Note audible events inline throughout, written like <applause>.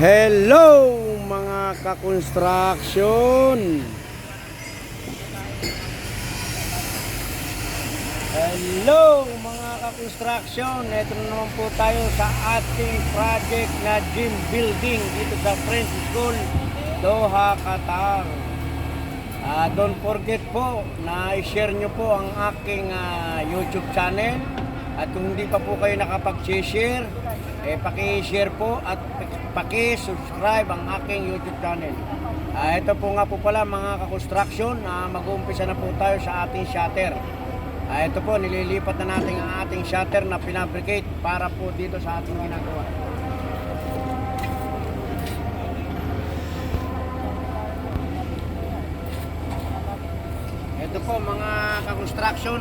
Hello mga ka-construction Hello mga ka-construction Ito na naman po tayo sa ating project na gym building dito sa French School Doha, Qatar. Ah, Don't forget po na i-share nyo po ang aking ah, YouTube channel. At kung hindi pa po kayo nakapag-share, eh paki-share po at paki-subscribe ang aking YouTube channel. Ah, ito po nga po pala mga ka-construction, na mag-uumpisa na po tayo sa ating shutter. Ah, ito po, nililipat na natin ang ating shutter na pinabricate para po dito sa ating ginagawa. Ito po mga ka-construction,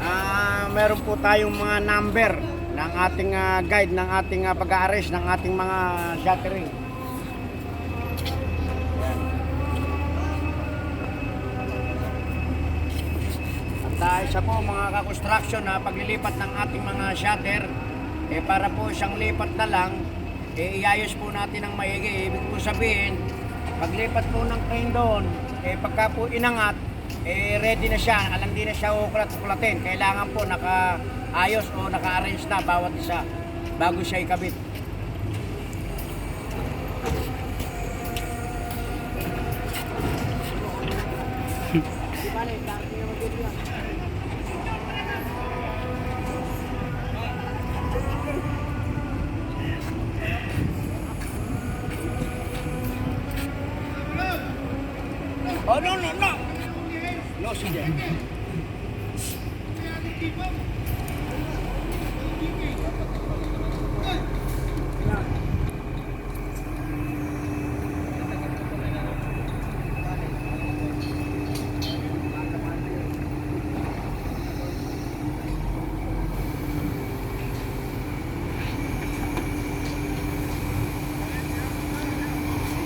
ah meron po tayong mga number ng ating ah, guide, ng ating ah, pag-aaris, ng ating mga shuttering. At dahil sa po mga ka-construction na paglilipat ng ating mga shutter, eh para po isang lipat na lang, eh iayos po natin ng maigi. Ibig po sabihin, paglipat po ng crane doon, eh pagka po inangat, eh ready na siya, alam din na siya uklat-uklatin. Kailangan po nakaayos o naka-arrange na bawat isa bago siya ikabit. Oh, no, no, no. No, sige.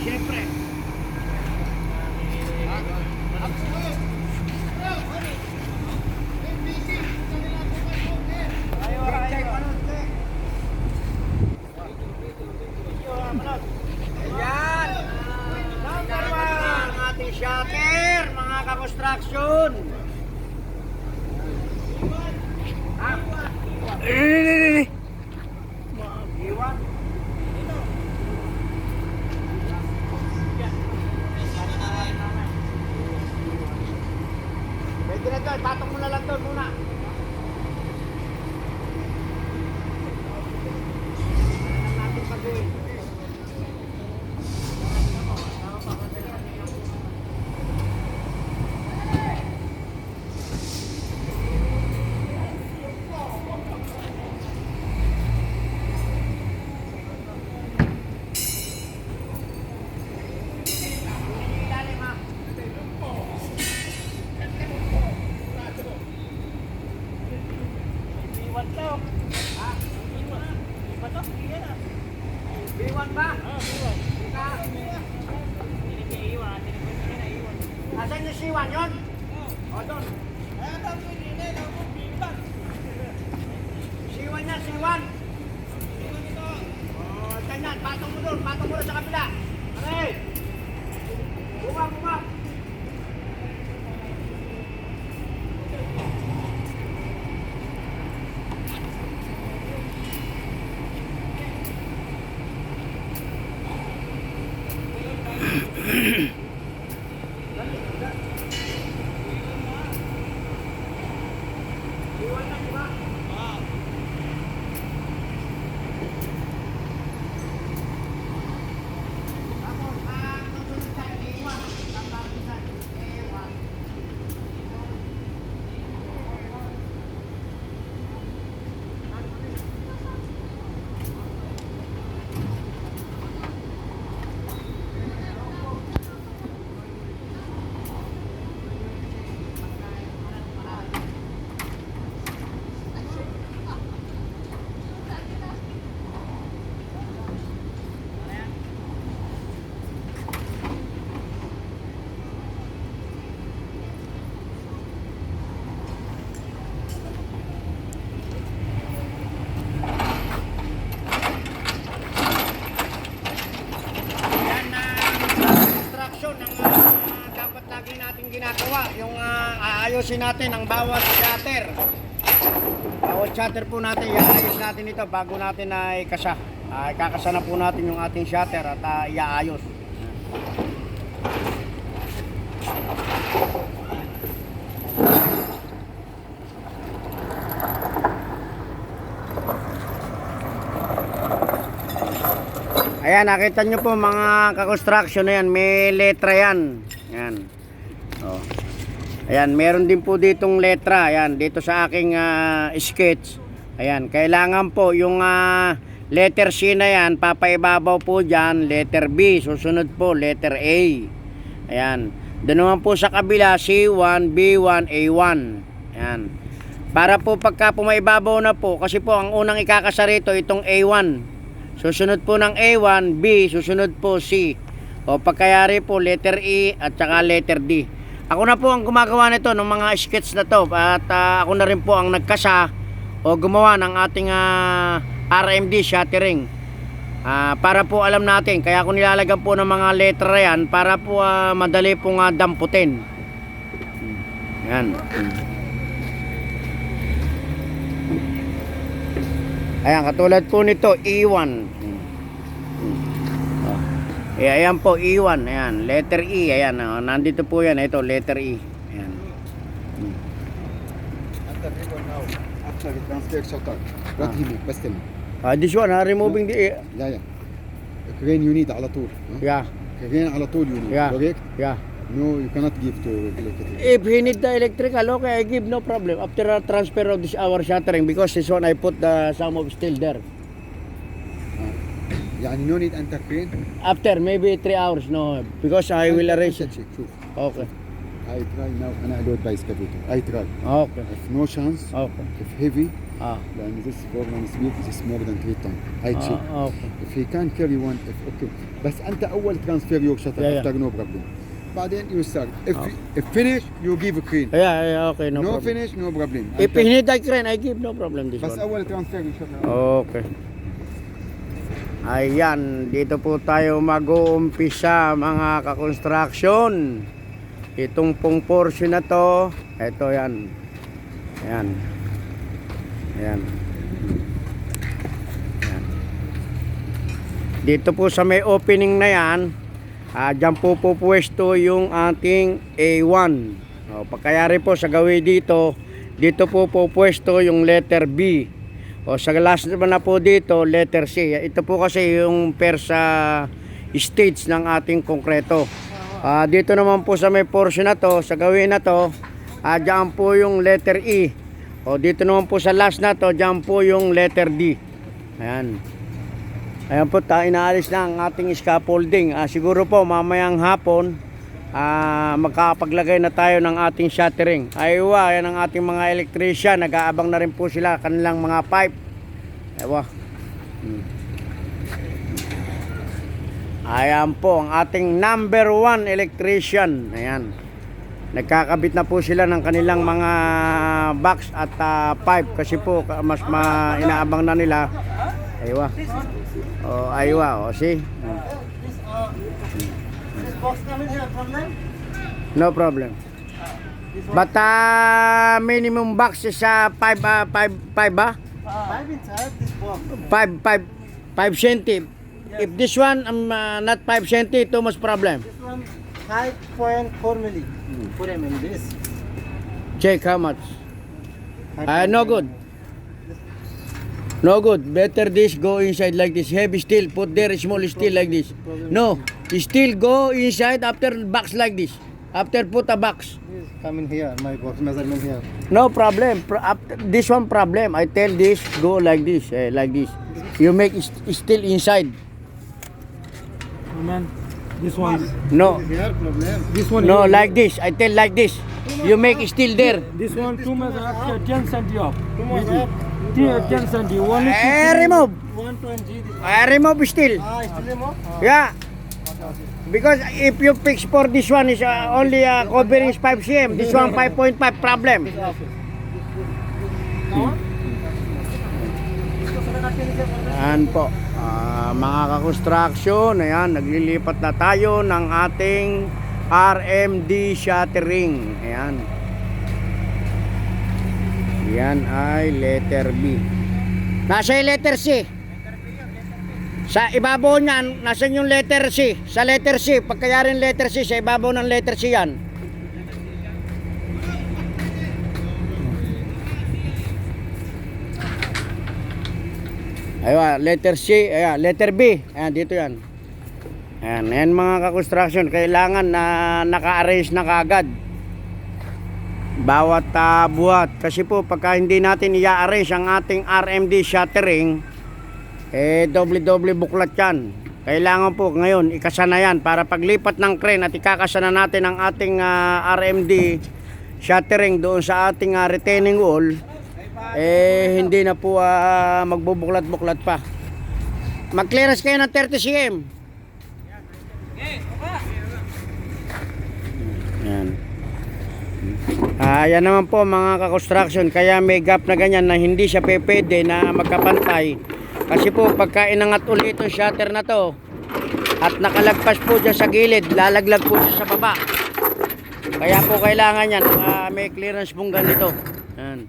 Siyempre. Ayan. Number one, ang ating shutter, mga ka-construction. Iwan. Doon, patong mo na lang doon muna. Ano natin pag-uwi? Ilalim ha. B1 to. Ha? B1 to? B1 ba? Oo, B1. Ka? Asan yung C1 yun? O, doon. C1 yan, C1. O, ganyan. Patong mo doon. Patong mo doon sa kabila. Mm-hmm. <laughs> ah, aayusin natin ang bawat shutter. Bawat shutter po natin, iaayos natin ito bago natin na ikasa. Uh, ikakasa na po natin yung ating shutter at ah, iaayos. Ayan, nakita nyo po mga ka-construction na yan, may letra yan. Ayan. Oh. Ayan, meron din po ditong letra. Ayan, dito sa aking ah, sketch. Ayan, kailangan po yung ah, letter C na yan, papaibabaw po dyan, letter B. Susunod po, letter A. Ayan. Doon naman po sa kabila, C1, B1, A1. Ayan. Para po pagka pumaibabaw na po, kasi po ang unang ikakasa rito, itong A1. Susunod po ng A1, B, susunod po C. O pagkayari po letter E at saka letter D. Ako na po ang gumagawa nito ng mga sketch na to at ah, ako na rin po ang nagkasa o gumawa ng ating ah, RMD shuttering. Ah, para po alam natin, kaya ako nilalagyan po ng mga letra yan para po ah, madali po nga damputin. Yan. Ayan, katulad po nito, E1. Hmm. Oh. Eh, ayan po, E1. Ayan, letter E. Ayan, oh, nandito po yan. Ito, letter E. Ayan. After ribbon now, after the transfer shutter, what Ah. he make? بس tell me. Ah, this one, ah, removing the... E. لا يا crane you need على طول ها؟ Yeah, crane على طول you need Yeah. correct yeah. no you cannot give to electric If he need the electrical, okay, I give no problem. After a transfer of this hour shuttering, because this one, I put the some of steel there. يعني no need انت crane After, maybe 3 hours, no. Because I will arrange it. check شوف Okay, I try now انا الود بايسكافيتر I try okay, if no chance okay. if heavy Ah, لان this foreman speed is more than 3 ton I check ah, okay. if he can carry one if okay بس انت اول transfer your shutter Yeah, yeah. after no problem بعدين you start if if finish you give a crane Yeah, yeah, okay, no, no, problem. finish no problem If أنت- he need the crane, I give no problem this بس one. اول transfer your shutter Okay. Ayan, dito po tayo mag-uumpisa mga ka-construction. Itong pong portion na to, ito yan. Ayan. Ayan. Ayan. Dito po sa may opening na yan, ah, dyan po po pwesto yung ating A1. O, pagkayari po sa gawin dito, dito po po pwesto yung letter B. O sa last naman na po dito, letter C. Ito po kasi yung per sa stage ng ating konkreto. Ah, dito naman po sa may portion na to, sa gawin na to, ah, dyan po yung letter E. O dito naman po sa last na to, dyan po yung letter D. Ayan. Ayan po, ta, inaalis na ang ating scaffolding. Ah, siguro po mamayang hapon, ah, magkakapaglagay na tayo ng ating shuttering. Aywa, yan ang ating mga electrician. Nag-aabang na rin po sila kanilang mga pipe. Aywa. Hmm. Ayan po, ang ating number one electrician. Ayan. Nagkakabit na po sila ng kanilang mga box at ah, pipe kasi po mas ma inaabang na nila. Aywa. Oh, aywa, oh, see? No problem. But uh, minimum box is uh, 5 uh, 5 5 ba? Five inside this box. 5 5 5 centi. If this one um, uh, not 5 centi, too much problem. This one five point four milli. Four mm this. Check how much. Uh, no good. No good. Better this go inside like this. Heavy steel, put there small steel like this. No, steel go inside after box like this. After put a box. This coming here. My box measurement here. No problem. Pro- after, this one problem. I tell this go like this, eh, like this. You make st- steel inside. Man, this one, No, Here problem. this one, no like this. I tell like this. You make steel there. this one two meter 10 centi off. Two more Ten- 10 centi. One is Eh, remove. One twenty. I remove steel. Ah, still more. Ah. Yeah. Because if you fix for this one is uh, only uh, covering is 5 cm, this one 5.5 problem. Ayan po. Ah, mga ka-construction, ayan, naglilipat na tayo ng ating RMD Shuttering. Ayan. Yan ay letter B. Nasa yung letter C. Sa ibabaw niyan, nasa yung letter C. Sa letter C, pagkayarin letter C, sa ibabaw ng letter C yan. Aywa, letter C, ayan, letter B. Ayan, dito yan. Ayan, ayan mga ka-construction, kailangan na naka-arrange na kagad. Bawat ah, buhat. Kasi po, pagka hindi natin i-arrange ang ating RMD shuttering, eh, doble-doble buklat yan. Kailangan po ngayon, ikasana yan para paglipat ng crane at ikakasana natin ang ating ah, RMD shuttering doon sa ating ah, retaining wall, eh, hindi na po ah, magbubuklat-buklat pa. Mag-clearance kayo ng 30 cm. Yan. Ah, yan naman po mga ka-construction. Kaya may gap na ganyan na hindi siya pwede na magkapantay. Kasi po pagka inangat ulit itong shutter na to at nakalagpas po dyan sa gilid, lalaglag po siya sa baba. Kaya po kailangan yan, ah, may clearance pong ganito. Yan.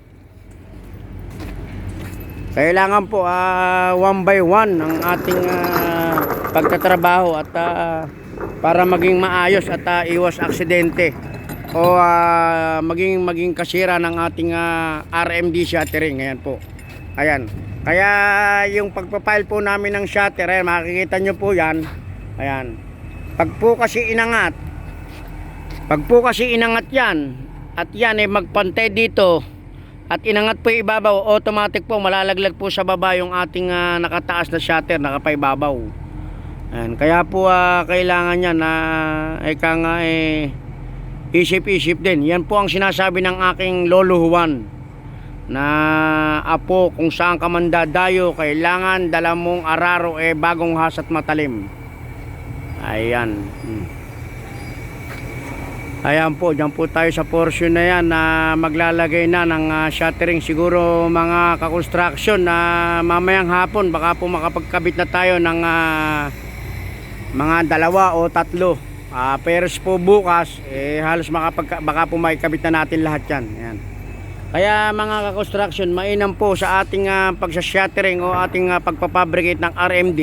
Kailangan po ah, one by one ang ating ah, pagtatrabaho at ah, para maging maayos at ah, iwas aksidente o ah, maging maging kasira ng ating ah, RMD shuttering. Ayan po. Ayan. Kaya yung pagpapile po namin ng shutter, ayan, makikita nyo po yan. Ayan. Pag po kasi inangat, pag po kasi inangat yan, at yan ay magpantay dito, at inangat po ibabaw, automatic po malalaglag po sa baba yung ating ah, nakataas na shutter, nakapaibabaw. Ayan, kaya po ah, kailangan yan na ika nga eh, isip-isip din. Yan po ang sinasabi ng aking lolo Juan na apo kung saan ka man dadayo kailangan dala mong araro eh bagong hasat matalim. Ayan. Hmm. Ayan po, dyan po tayo sa portion na yan na maglalagay na ng ah, shuttering. Siguro mga ka-construction na mamayang hapon baka po makapagkabit na tayo ng ah, mga dalawa o tatlo. Ah, peres po bukas, eh, halos makapag, baka po makikabit na natin lahat yan. Ayan. Kaya mga ka-construction, mainam po sa ating uh, pagsashuttering o ating ah, pagpapabricate ng RMD,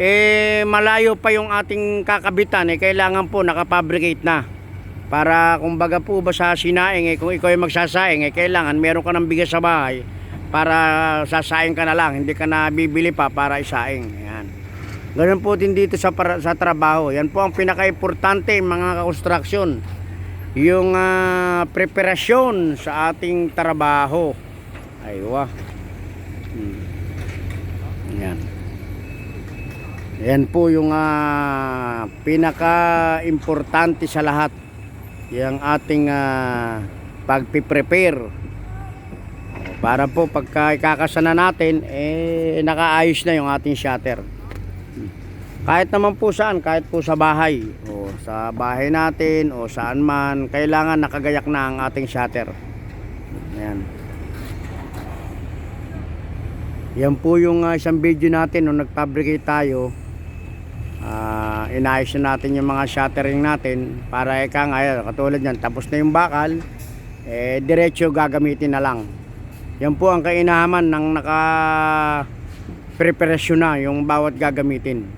eh malayo pa yung ating kakabitan, eh kailangan po nakapabricate na. Para kumbaga po ba sa sinaing, eh, kung ikaw ay magsasaing, eh kailangan meron ka ng bigas sa bahay para sasaing ka na lang, hindi ka na bibili pa para isaing. Ayan. Ganun po din dito sa, para, sa trabaho. Yan po ang pinaka-importante mga ka-construction yung ah, preparasyon sa ating trabaho. Aywa. Hmm. Yan. Yan po yung ah, pinaka-importante sa lahat. Yung ating ah, pagpiprepare. Para po pagka natin, eh nakaayos na yung ating shutter. Kahit naman po saan, kahit po sa bahay, o sa bahay natin, o saan man, kailangan nakagayak na ang ating shutter. Ayan. Yan po yung ah, isang video natin nung nag-fabricate tayo. Ah, inayos na natin yung mga shuttering natin para ika nga, ayan, katulad yan, tapos na yung bakal, eh, diretso gagamitin na lang. Yan po ang kainahaman ng naka preparasyon na yung bawat gagamitin.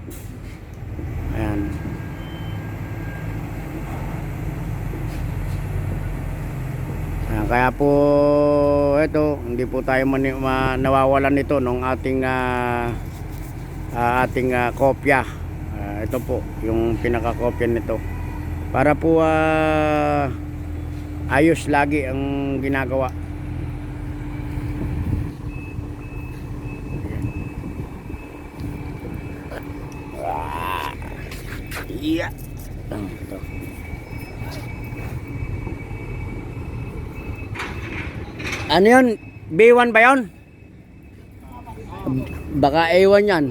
Kaya po ito, hindi po tayo mani, ma, nawawalan nito nung ating ah, ah, ating ah, kopya. Ah, ito po, yung pinaka-kopya nito. Para po ah, ayos lagi ang ginagawa. Iya. Ano yun? B1 ba yun? Baka A1 yan.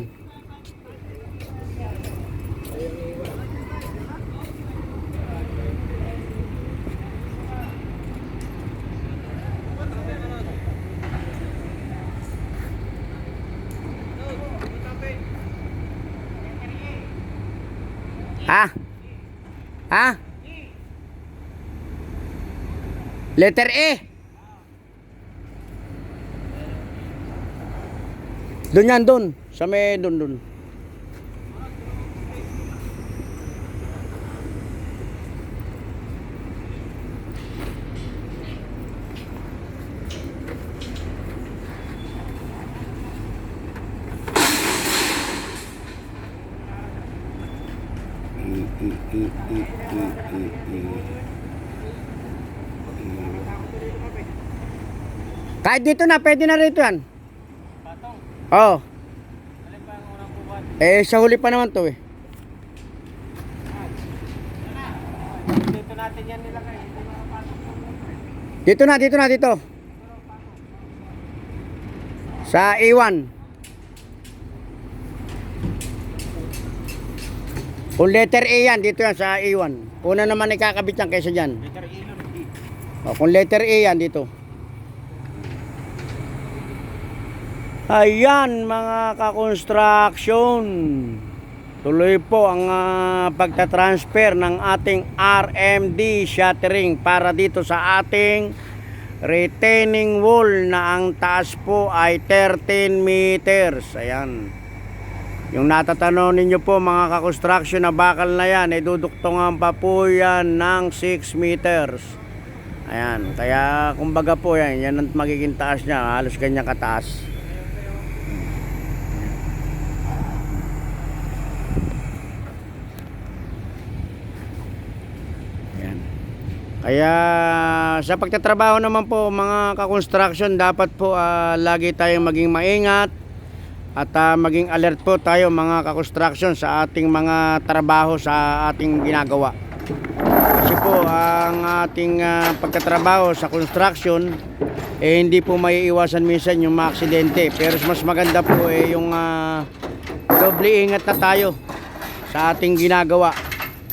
Ha? Ha? Letter E. Doon yan, doon. Sa may doon, doon. Kahit dito na, pwede na rito yan. Oo. Eh, sa huli pa naman to eh. Dito natin yan nilagay. Dito na, dito na, dito. Sa A1. Kung letter A yan, dito yan sa A1. Una naman ikakabit yan kaysa dyan. Letter E lang. D. O, kung letter A yan, dito. Ayan, mga ka-construction. Tuloy po ang ah, pagtatransfer ng ating RMD shuttering para dito sa ating retaining wall na ang taas po ay 13 meters. Ayan. Yung natatanong ninyo po mga ka-construction na bakal na yan, ay duduktungan pa po yan ng 6 meters. Ayan, kaya kumbaga po yan, yan ang magiging taas niya, halos ganyan kataas. Ayan. Kaya sa pagtatrabaho naman po mga ka-construction, dapat po ah, lagi tayong maging maingat at ah, maging alert po tayo mga ka-construction sa ating mga trabaho sa ating ginagawa. Kasi po ang ating ah, pagtatrabaho sa construction eh hindi po may iwasan minsan yung mga aksidente pero mas maganda po eh yung ah, doble ingat na tayo sa ating ginagawa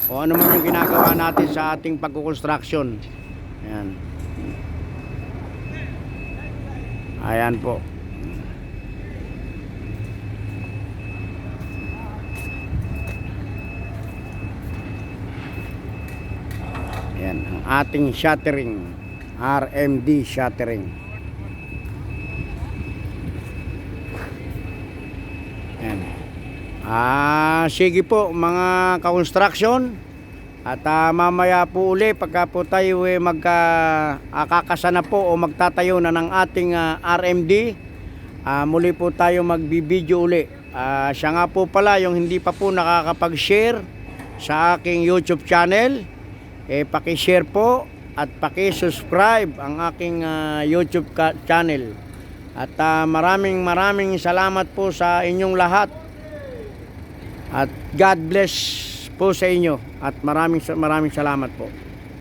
o ano man yung ginagawa natin sa ating pagkukonstruction ayan ayan po Ayan, ang ating shuttering. RMD shuttering. Ayan. Ah, sige po mga ka-construction. At ah, mamaya po uli pagka po tayo eh, magka akakasa na po o magtatayo na ng ating ah, RMD. Ah, muli po tayo magbibideo uli. Ah, siya nga po pala yung hindi pa po nakakapag-share sa aking YouTube channel eh paki-share po at paki-subscribe ang aking ah, YouTube channel. At ah, maraming maraming salamat po sa inyong lahat. At God bless po sa inyo at maraming maraming salamat po.